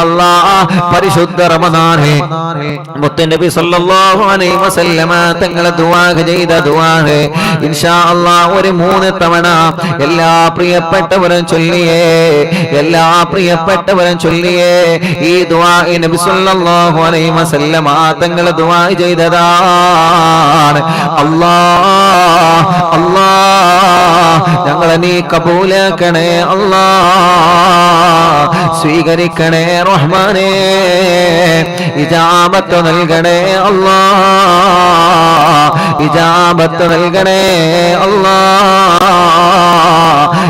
അല്ലാഹ് പരിശുദ്ധ റമദാനിൽ മുത്തനബി സല്ലല്ലാഹു അലൈഹി വസല്ലമ തങ്ങളെ ദുആ ചെയ്ത ദുആ ഇൻഷാ അല്ലാഹ് ഒരു മൂന്ന് തവണ എല്ലാ പ്രിയപ്പെട്ടവരും ചൊല്ലിയേ എല്ലാ പ്രിയപ്പെട്ടവരും ചൊല്ലിയേ ഈ ദുആ നബി സല്ലല്ലാഹു അലൈഹി വസല്ലമ തങ്ങളെ ദുആ ചെയ്തതാണ് അല്ലാഹ് അല്ലാഹ് ഞങ്ങളെ നീ കബൂലാക്കണേ അല്ലാഹ് സ്വീകരിക്കണേ റഹ്മാനേ. ഇജാമത്ത് നൽകണേ അള്ളാ. ഇജാമത്ത് നൽകണേ അള്ളാ.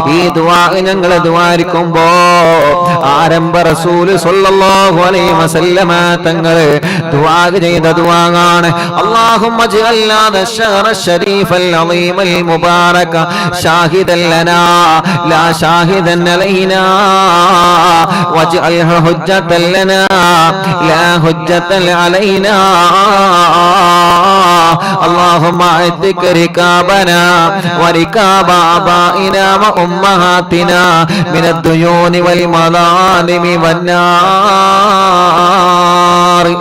ഈ ദുവാ ഞങ്ങൾ ദ്വാരിക്കുമ്പോ ആരംഭ റസൂൽ സല്ലല്ലാഹു അലൈഹി വസല്ലമ തങ്ങൾ ദുആ ചെയ്ത ദുആാണ് അല്ലാഹുമ്മ അജ്അൽനാ ദശറ ശരീഫൽ അളീമൽ മുബാരക ഷാഹിദൻ ലാ ഷാഹിദൻ അലൈനാ. علينا واجعله حجة لنا لا حجة علينا اللهم اعتق ركابنا وركاب آبائنا وأمهاتنا من الديون والمظالم والنار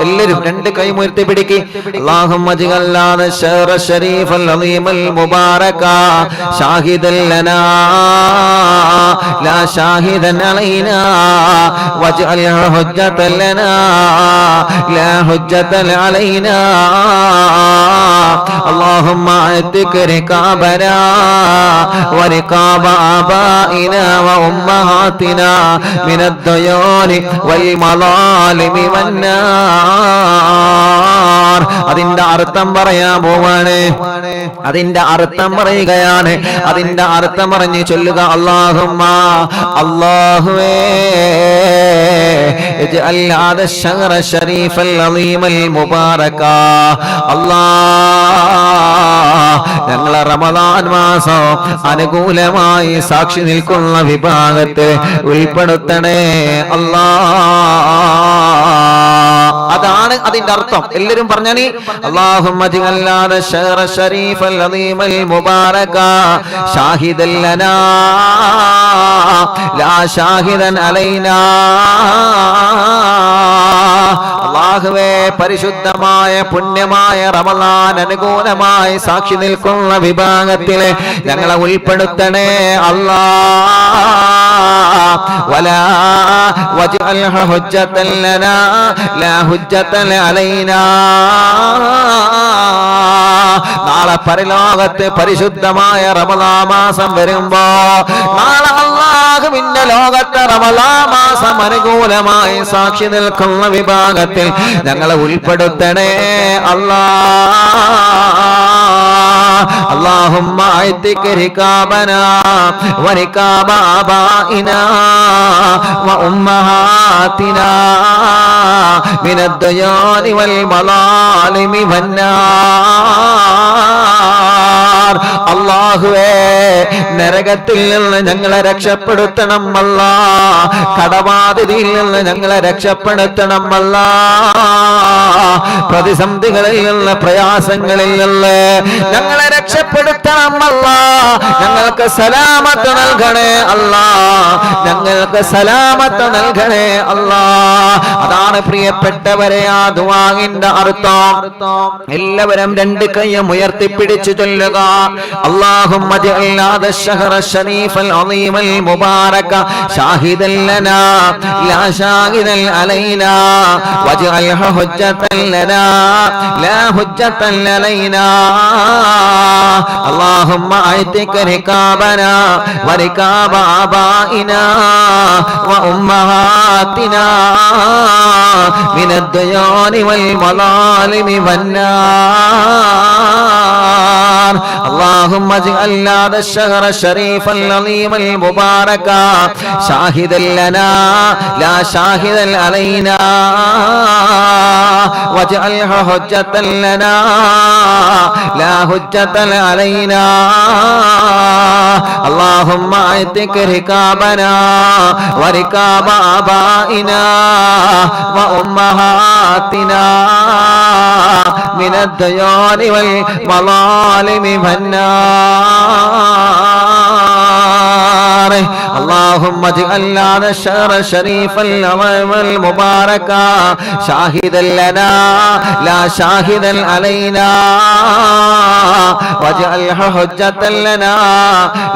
എല്ലാവരും രണ്ട് കൈ മുയർത്തി പിടിക്ക് اللهم اجعل هذا الشهر الشريف العظيم المبارك شاهدا لنا لا شاهدا علينا واجعله حجة لنا لا حجة علينا اللهم اعتق ركابنا وركاب آبائنا وأمهاتنا من الديون والمظالم والنار അതിന്റെ അർത്ഥം പറയാൻ പോവാണ് അതിന്റെ അർത്ഥം പറയുകയാണ് അതിന്റെ അർത്ഥം പറഞ്ഞ് ചൊല്ലുക അള്ളാഹുമ്മ അള്ളാഹുവേ اجعل هذا الشهر الشريف العظيم المبارك الله ഞങ്ങളെ റമദാൻ മാസം അനുകൂലമായി സാക്ഷി നിൽക്കുന്ന വിഭാഗത്തെ ഉൾപ്പെടുത്തണേ അല്ലാ അതാണ് അതിന്റെ അർത്ഥം എല്ലാവരും പറഞ്ഞാനി اللهم اجعل هذا الشهر الشريف العظيم المبارك شاهدا لنا لا شاهدا علينا അള്ളാഹുവേ പരിശുദ്ധമായ പുണ്യമായ റമലാൻ അനുകൂലമായി സാക്ഷി നിൽക്കുന്ന വിഭാഗത്തിലെ ഞങ്ങളെ ഉൾപ്പെടുത്തണേ അല്ലാ ولا واجعلها حجة لنا لا حجة علينا നാളെ പരലോകത്ത് പരിശുദ്ധമായ റമലാമാസം വരുമ്പോ നാളെ അള്ളാഹുവിന്റെ ലോകത്തെ റമലാമാസം അനുകൂലമായി സാക്ഷി നിൽക്കുന്ന വിഭാഗത്തിൽ ഞങ്ങളെ ഉൾപ്പെടുത്തണേ അല്ലാ اللهم اعتق ركابنا وركاب آبائنا وأمهاتنا من الديان والمظالم والنار അള്ളാഹുവേ നരകത്തിൽ നിന്ന് ഞങ്ങളെ രക്ഷപ്പെടുത്തണം അല്ല കടബാധിതയിൽ നിന്ന് ഞങ്ങളെ രക്ഷപ്പെടുത്തണം അല്ല പ്രതിസന്ധികളിൽ നിന്ന് പ്രയാസങ്ങളിൽ നിന്ന് ഞങ്ങളെ രക്ഷപ്പെടുത്തണം അല്ല ഞങ്ങൾക്ക് സലാമത്ത് നൽകണേ അല്ല ഞങ്ങൾക്ക് സലാമത്ത് നൽകണേ അല്ല അതാണ് പ്രിയപ്പെട്ടവരെ ആ ദുവാങ്ങിന്റെ അർത്ഥം എല്ലാവരും രണ്ട് കൈയും ഉയർത്തിപ്പിടിച്ചു ചൊല്ലുക اللهم اجعل هذا الشهر الشريف العظيم المبارك شاهدا لنا لا شاهدا علينا واجعله حجة لنا لا حجة علينا اللهم اعتق ركابنا وركاب آبائنا وأمهاتنا من الديون والمظالم والنار اللهم اجعل هذا الشهر الشريف العظيم المبارك شاهدا لنا لا شاهدا علينا واجعله حجة لنا لا حجة علينا اللهم اعتق ركابنا وركاب آبائنا وأمهاتنا من الديان والمظالم والنار اللهم اجعل هذا الشهر الشريف العظيم المبارك شاهدا لنا لا شاهدا علينا واجعله حجة لنا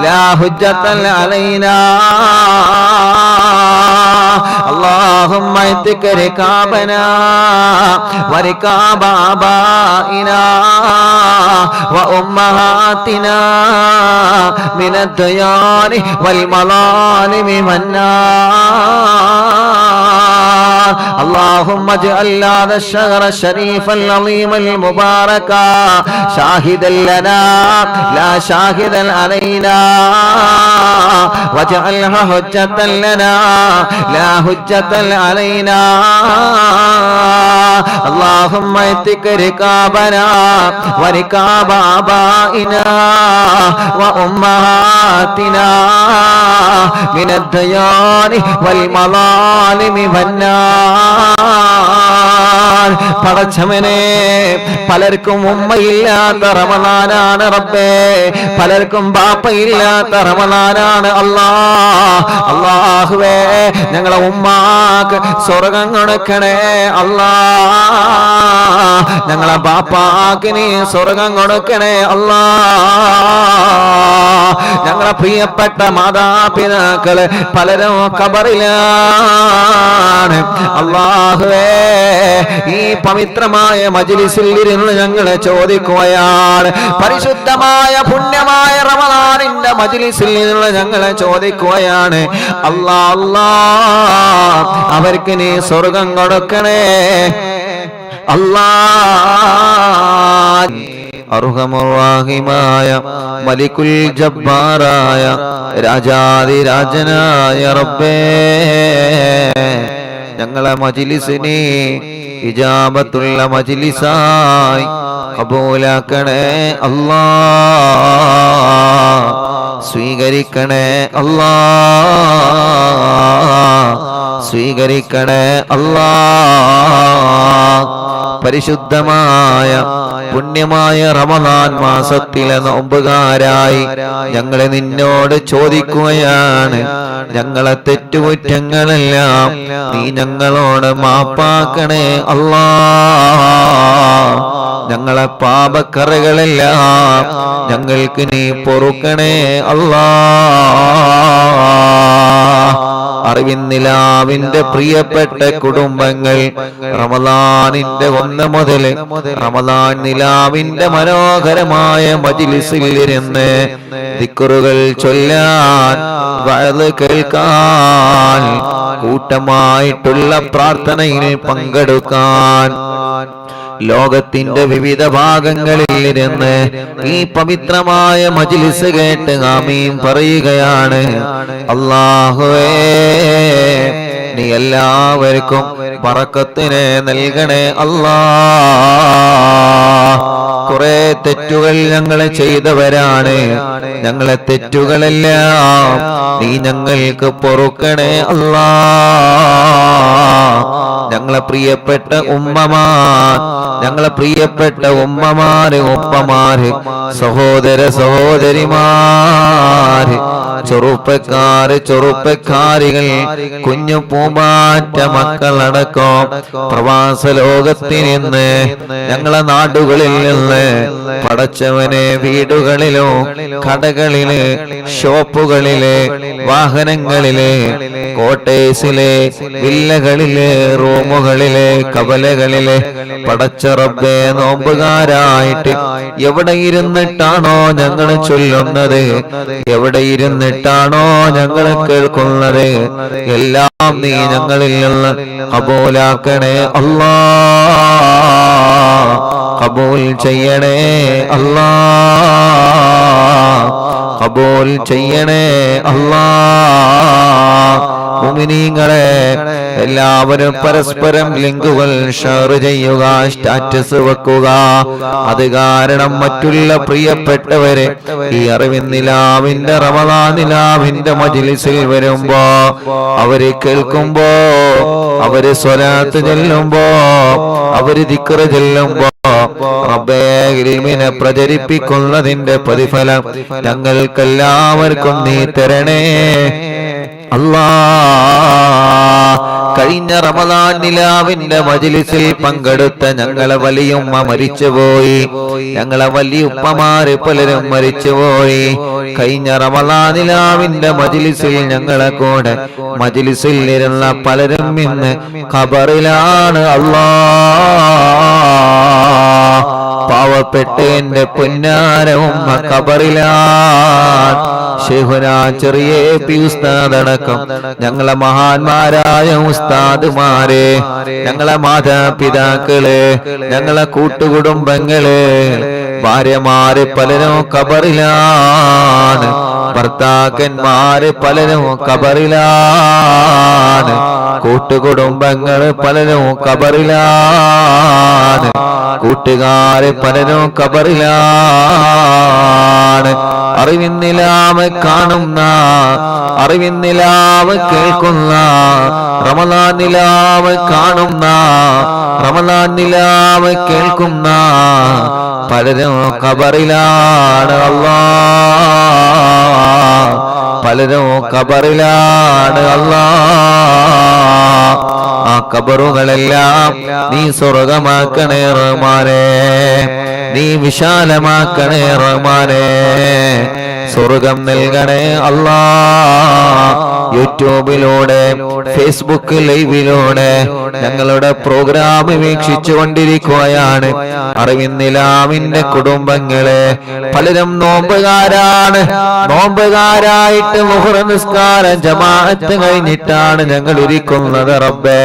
لا حجة علينا اللهم اتك ركابنا وركاب آبائنا وأمهاتنا من الديان والمظالم والنار اللهم اجعل هذا الشهر الشريف العظيم المبارك شاهدا لنا لا شاهدا علينا واجعلها حجة لنا لا ഹുജ്ജത്തൽ അലൈനാ. اللهم اتك ركابنا وركاب آبائنا وأمهاتنا من الديان والمظالم والنار പടച്ചവനെ പലർക്കും ഉമ്മയില്ലാത്ത റമദാനാണ് റബ്ബേ പലർക്കും ബാപ്പയില്ലാത്ത റമദാനാണ് അല്ലാ അള്ളാഹുവേ ഞങ്ങളെ ഉമ്മാക്ക് സ്വർഗം കൊടുക്കണേ അല്ലാ ഞങ്ങളെ ബാപ്പാക്കിനി സ്വർഗം കൊടുക്കണേ അല്ലാ. ഞങ്ങളെ പ്രിയപ്പെട്ട മാതാപിതാക്കൾ പലരും കബറിലാണ് അള്ളാഹുവേ ഈ പവിത്രമായ മജിലിസിൽ ഇരുന്ന് ഞങ്ങളെ ചോദിക്കുകയാണ്. പരിശുദ്ധമായ പുണ്യമായ റമദാനിന്റെ മജിലിസിൽ നിന്ന് ഞങ്ങളെ ചോദിക്കുകയാണ്. അല്ലാ അല്ലാ അവർക്ക് നീ സ്വർഗം കൊടുക്കണേ. അല്ലാ മലിക്കുൽ ജബ്ബാറായ രാജാതിരാജനായ റബ്ബേ. ഞങ്ങളെ മജിലിസിനെ ഇജാബത്തുള്ള മജിലിസായി കബൂലാക്കണേ അല്ലാ. സ്വീകരിക്കണേ അല്ലാ. സ്വീകരിക്കണേ അല്ലാ. പരിശുദ്ധമായ പുണ്യമായ റമദാൻ മാസത്തിലെ നോമ്പുകാരായി ഞങ്ങളെ നിന്നോട് ചോദിക്കുകയാണ്. ഞങ്ങളെ തെറ്റുകുറ്റങ്ങളെല്ലാം നീ ഞങ്ങളോട് മാപ്പാക്കണേ അല്ലാ. ഞങ്ങളെ പാപക്കറകളെല്ലാം ഞങ്ങൾക്ക് നീ പൊറുക്കണേ അല്ലാ. അറിവിൻ നിലാവിന്റെ പ്രിയപ്പെട്ട കുടുംബങ്ങൾ റമദാനിന്റെ ഒന്ന് മുതൽ റമദാൻ നിലാവിന്റെ മനോഹരമായ മജിലിസിൽ ഇരുന്ന് ദിക്കുറുകൾ ചൊല്ലാൻ വയത് കേൾക്കാൻ കൂട്ടമായിട്ടുള്ള പ്രാർത്ഥനയിൽ പങ്കെടുക്കാൻ ലോകത്തിന്റെ വിവിധ ഭാഗങ്ങളിൽ ഇരുന്ന് ഈ പവിത്രമായ മജിലിസ് കേട്ട് ആമീൻ പറയുകയാണ്. അള്ളാഹുവേ നീ എല്ലാവർക്കും പറക്കത്തിനെ നൽകണേ അല്ലാ കുറെ തെറ്റുകൾ ഞങ്ങൾ ചെയ്തവരാണ്. ഞങ്ങളെ തെറ്റുകളെല്ലാം? നീ ഞങ്ങൾക്ക് പൊറുക്കണേ അല്ലാ. ഞങ്ങളെ പ്രിയപ്പെട്ട ഉമ്മമാർ ഞങ്ങളെ പ്രിയപ്പെട്ട ഉമ്മമാര് ഉപ്പമാര് സഹോദര സഹോദരിമാര് ചെറുപ്പക്കാര് ചെറുപ്പക്കാരികൾ കുഞ്ഞു പൂമാറ്റ മക്കളടക്കം പ്രവാസ ലോകത്തിൽ നിന്ന് ഞങ്ങളെ നാടുകളിൽ നിന്ന് പടച്ചവനെ വീടുകളിലോ കടകളിൽ ഷോപ്പുകളിൽ വാഹനങ്ങളിൽ കോട്ടേഴ്സിലെ വില്ലകളിലെ റൂമുകളിലെ കവലകളിലെ പടച്ചറബെ നോമ്പുകാരായിട്ട് എവിടെ ഇരുന്നിട്ടാണോ ഞങ്ങൾ ചൊല്ലുന്നത്? എവിടെ ഇരുന്നിട്ടാണോ ഞങ്ങൾ കേൾക്കുന്നത്? എല്ലാം നീ ഞങ്ങളിൽ നിന്ന് കബൂലാക്കണേ അല്ലാ. കബൂൽ ചെയ്യണേ അല്ലാ. കബൂൽ ചെയ്യണേ അല്ലാ. മുമിനീങ്ങളെ എല്ലാവരും പരസ്പരം ലിങ്കുകൾ ഷെയർ ചെയ്യുക സ്റ്റാറ്റസ് വെക്കുക. അത് കാരണം മറ്റുള്ള പ്രിയപ്പെട്ടവരെ ഈ അറിവിൻ നിലാവിന്റെ റമദാ നിലാവിന്റെ മജിലിസിൽ വരുമ്പോ അവർ കേൾക്കുമ്പോ അവർ സ്വലാത്ത് ചെല്ലുമ്പോ അവർ ദിക്കറ് ചെല്ലുമ്പോ പ്രചരിപ്പിക്കുന്നതിന്റെ പ്രതിഫലം ഞങ്ങൾക്കെല്ലാവർക്കും നീ തരണേ. കഴിഞ്ഞ റമദാൻ നിലാവിന്റെ മജിലിസിൽ പങ്കെടുത്ത ഞങ്ങളെ വലിയുമ്മ മരിച്ചുപോയി. ഞങ്ങളെ വലിയുപ്പമാര് പലരും മരിച്ചുപോയി. കഴിഞ്ഞ റമദാൻ നിലാവിന്റെ മജിലിസിൽ ഞങ്ങളെ കൂടെ മജിലിസിൽ ഇരുന്ന പലരും ഇന്ന് ഖബറിലാണ്. അല്ലാ പാവപ്പെട്ട എന്റെ പൊന്നാരവും കബറിലാൻ ഷെഹുന ചെറിയ പി ഉസ്താദടക്കം. ഞങ്ങളെ മഹാന്മാരായ ഉസ്താദുമാരെ ഞങ്ങളെ മാതാപിതാക്കളെ ഞങ്ങളെ കൂട്ടുകുടുംബങ്ങളെ ഭാര്യമാര് പലരും കബറിലാണ് ഭർത്താക്കന്മാര് പലരും കബറിലാണ് കൂട്ടുകുടുംബങ്ങൾ പലരും കബറിലാണ് കൂട്ടുകാര് പലരും കബറിലാണ് അറിവിന്നിലാവ് കാണുന്ന അറിവിന്നിലാവ് കേൾക്കുന്ന റമദാൻ നിലാവ് കാണുന്ന റമദാൻ നിലാവ് കേൾക്കുന്ന പലരും കബറിലാണ് അല്ലാ പലരും കബറിലാണ് അല്ലാ. ആ കബറുകളെല്ലാം നീ സ്വർഗമാക്കണേ റഹ്മാനേ. നീ വിശാലമാക്കണേ റഹ്മാനേ. സ്വർഗം നൽകണേ അല്ലാ. യൂട്യൂബിലൂടെ ഫേസ്ബുക്ക് ലൈവിലൂടെ ഞങ്ങളുടെ പ്രോഗ്രാം വീക്ഷിച്ചു കൊണ്ടിരിക്കുകയാണ് അറിവിന്നിലാമിന്റെ കുടുംബങ്ങളെ പലരും നോമ്പുകാരാണ്. നോമ്പുകാരായിട്ട് മുഹുറ നിസ്കാരം ജമാഅത്ത് കഴിഞ്ഞിട്ടാണ് ഞങ്ങൾ ഇരിക്കുന്നത് റബ്ബേ.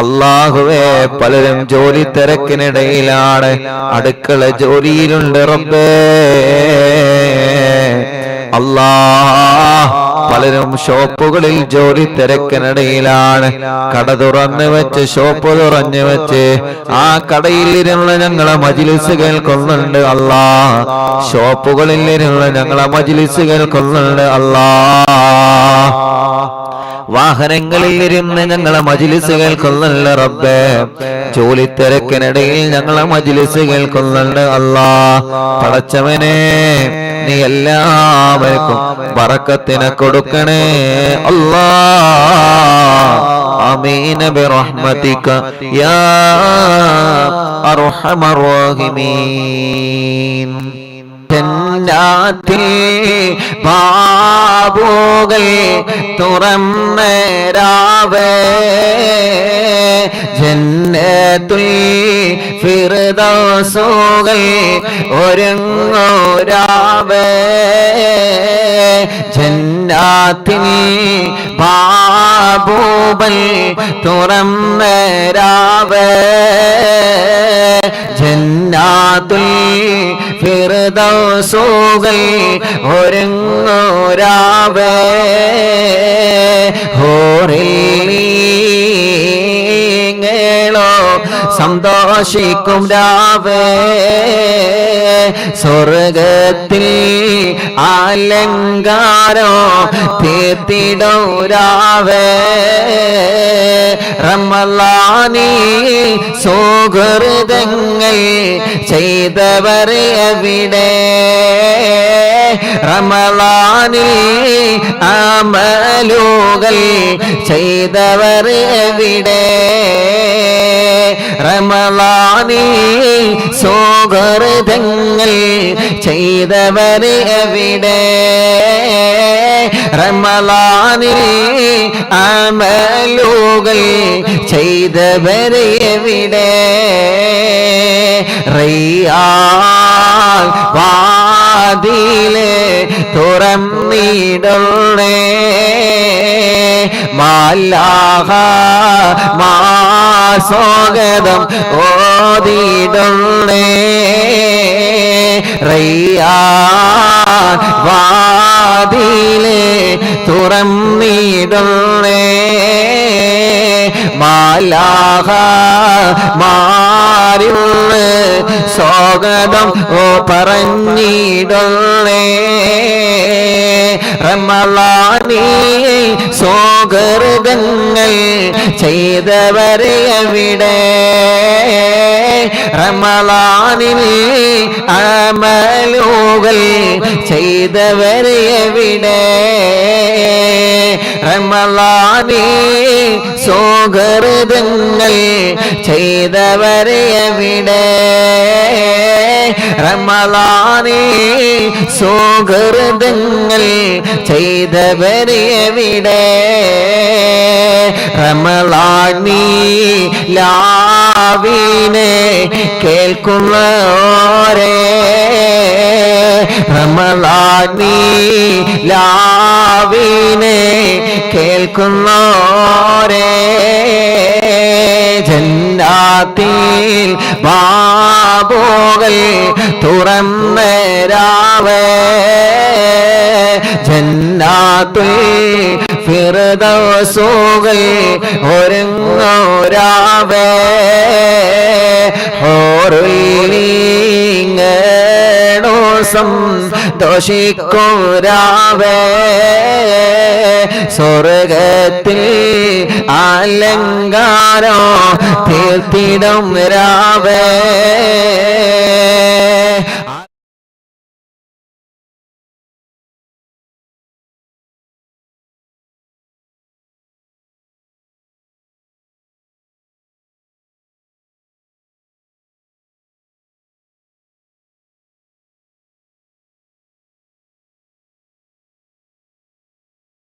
അള്ളാഹുവേ പലരും ജോലി തിരക്കിനിടയിലാണ്. അടുക്കള ജോലിയിലുണ്ട് റബ്ബേ. അല്ലാ പലരും ഷോപ്പുകളിൽ ജോലി തിരക്കിനിടയിലാണ്. കട തുറന്നു വെച്ച് ഷോപ്പ് തുറന്നു വെച്ച് ആ കടയിലിരുന്ന ഞങ്ങളെ മജിലിസ് കേൾക്കുന്നുണ്ട് അല്ലാ ഷോപ്പുകളിൽ ഇരുന്ന് ഞങ്ങളെ മജിലിസ് കേൾക്കുന്നുണ്ട് അല്ലാ വാഹനങ്ങളിൽ ഇരുന്ന് ഞങ്ങളെ മജിലിസ് കേൾക്കുന്നുണ്ട് റബ്ബേ. ജോലി തിരക്കിനിടയിൽ ഞങ്ങളെ മജിലിസ് കേൾക്കുന്നുണ്ട് അല്ലാ പടച്ചവനെ നീ എല്ലാവർക്കും വറക്കത്തിന് കൊടുക്കണേ. അല്ലാ. ആമീന ബിറഹ്മതിക യാ അർഹമർ റഹീമീൻ. ജന്നാത്തിൽ ബാബുകൾ തുറന്നേരാവേ ജന്നത്തുൽ ഫിർദൗസുകൾ ഒരുങ്ങോരാവേ ജന്നാത്തിൽ ബാബുകൾ തുറന്നരാവേ ജന്നാത്തുൽ ഫിർദൗസുകൾ ഒരുങ്ങോരാവേ ഹോറിൽ സന്തോഷിക്കും രാവേ. സ്വർഗത്തിൽ അലങ്കാരോ തീർത്തിടോരാവേ. റമലാനി സൗഹൃദങ്ങൾ ചെയ്തവർ എവിടെ റമലാനിൽ അമലുകൾ ചെയ്തവർ എവിടെ റമലാനിൽ സൗഹൃദങ്ങൾ ചെയ്തവർ എവിടെ? റമലാനിൽ അമലുകൾ ചെയ്തവർ എവിടെ? റയ്യാൻ വാതിലെ തുറന്നിടണേ. മാലാഹ മാസ്വാഗതം ഓതിടണേ റയ്യാ വാതിലെ തുറന്നിടണേ മാലാഹ മാരിന്ന് സ്വാഗതം ഓ പറഞ്ഞിടണേ റമലാനി സോകൃതങ്ങൾ ചെയ്തവരെ എവിടെ? റമളാനിൽ അമലുകൾ ചെയ്തവരെ എവിടെ? റമളാനിൽ സുഹൃതങ്ങൾ ചെയ്തവരെ എവിടെ? റമളാനിൽ സുഹൃതങ്ങൾ ചെയ്തവരെ എവിടെ? റമളാനി ലാവിനെ കേൾക്കുന്നോരേ റമളാനി ലാവിനെ കേൾക്കുന്നോരേ ജന്നാത്തിൽ ബാബോകൾ തുറന്നരാവേ ജന്നാത്തിൽ ഫിറദോസുകൾ ഒരുങ്ങോരാവേ ഹോറുലിങ്ങോസം ദോഷിക്കോരാവേ സ്വർഗത്തിൽ അലങ്കാരോ തീർത്തിടം രാവേ.